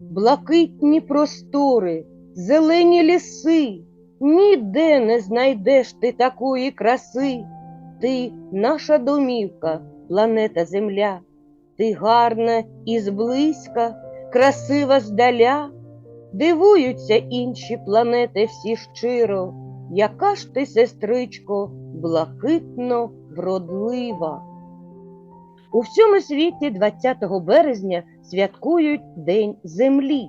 блакитні простори, зелені ліси. Ніде не знайдеш ти такої краси. Ти наша домівка, планета Земля. Ти гарна і зблизька, красива здаля. Дивуються інші планети всі щиро. Яка ж ти, сестричко, блакитно вродлива. У всьому світі 20 березня святкують День Землі.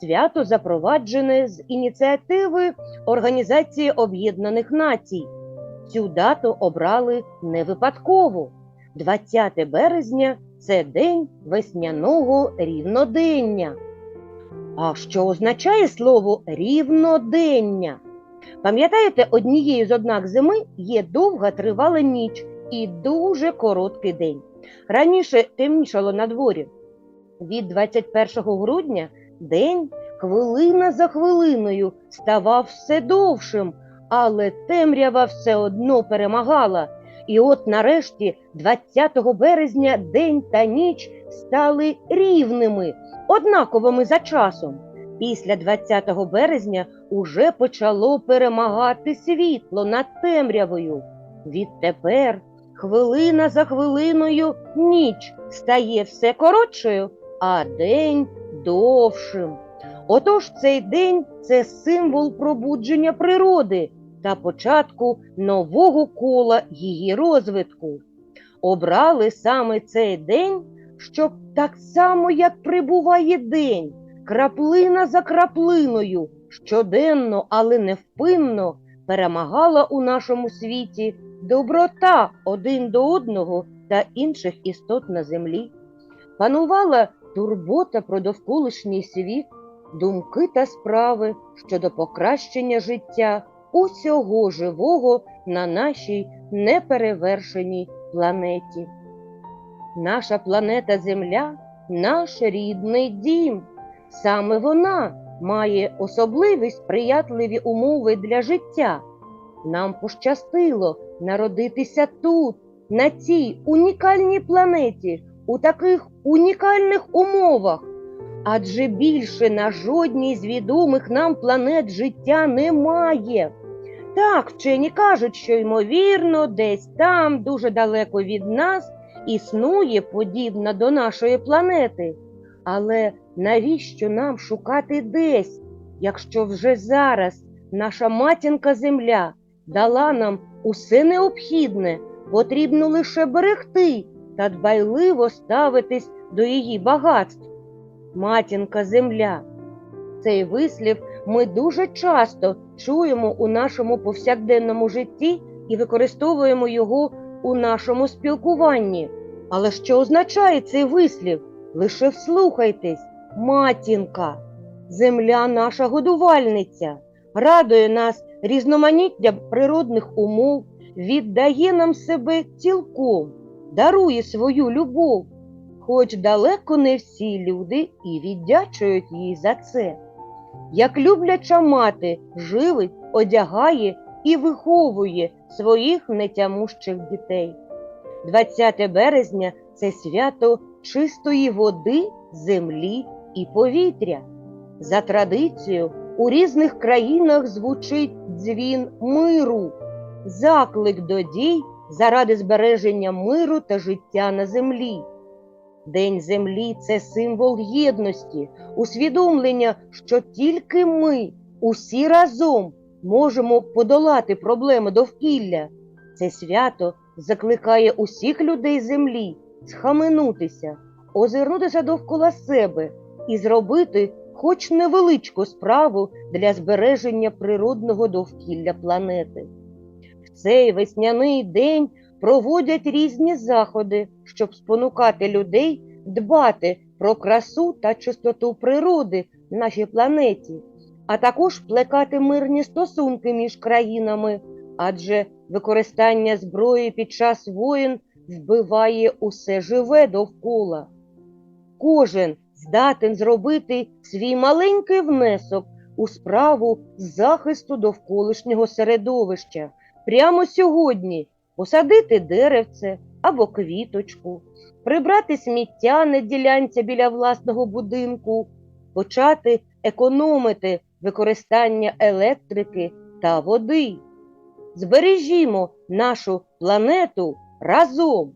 Свято запроваджене з ініціативи Організації Об'єднаних Націй. Цю дату обрали не випадково. 20 березня це день весняного рівнодення. А що означає слово рівнодення? Пам'ятаєте, однією з ознак зими є довга тривала ніч і дуже короткий день. Раніше темнішало на дворі. Від 21 грудня день хвилина за хвилиною ставав все довшим, але темрява все одно перемагала. І от нарешті, 20 березня, день та ніч стали рівними, однаковими за часом. Після 20 березня уже почало перемагати світло над темрявою. Відтепер, хвилина за хвилиною, ніч стає все коротшою, а день довшим. Отож цей день це символ пробудження природи та початку нового кола її розвитку. Обрали саме цей день, щоб так само, як прибуває день, краплина за краплиною, щоденно, але невпинно перемагала у нашому світі доброта один до одного та інших істот на землі. Панувала турбота про довколишній світ, думки та справи щодо покращення життя усього живого на нашій неперевершеній планеті. Наша планета Земля наш рідний дім. Саме вона має особливі сприятливі умови для життя. Нам пощастило народитися тут, на цій унікальній планеті, у таких унікальних умовах. Адже більше на жодній з відомих нам планет життя немає. Так, вчені кажуть, що, ймовірно, десь там, дуже далеко від нас, існує подібна до нашої планети. Але навіщо нам шукати десь, якщо вже зараз наша матінка Земля дала нам усе необхідне, потрібно лише берегти та дбайливо ставитись до її багатств? Матінка Земля. Цей вислів ми дуже часто чуємо у нашому повсякденному житті і використовуємо його у нашому спілкуванні. Але що означає цей вислів? Лише вслухайтесь, матінка, земля наша годувальниця, радує нас різноманіття природних умов, віддає нам себе цілком, дарує свою любов, хоч далеко не всі люди і віддячують їй за це. Як любляча мати живить, одягає і виховує своїх нетямущих дітей. 20 березня це свято чистої води, землі і повітря. За традицією, у різних країнах звучить дзвін миру, заклик до дій заради збереження миру та життя на землі. День землі це символ єдності, усвідомлення, що тільки ми, усі разом, можемо подолати проблеми довкілля. Це свято закликає усіх людей землі схаменутися, озирнутися довкола себе і зробити хоч невеличку справу для збереження природного довкілля планети. В цей весняний день проводять різні заходи, щоб спонукати людей дбати про красу та чистоту природи в нашій планеті, а також плекати мирні стосунки між країнами, адже використання зброї під час воєн вбиває усе живе довкола. Кожен здатен зробити свій маленький внесок у справу захисту довколишнього середовища прямо сьогодні посадити деревце або квіточку, прибрати сміття на ділянці біля власного будинку, почати економити використання електрики та води. Збережімо нашу планету разом.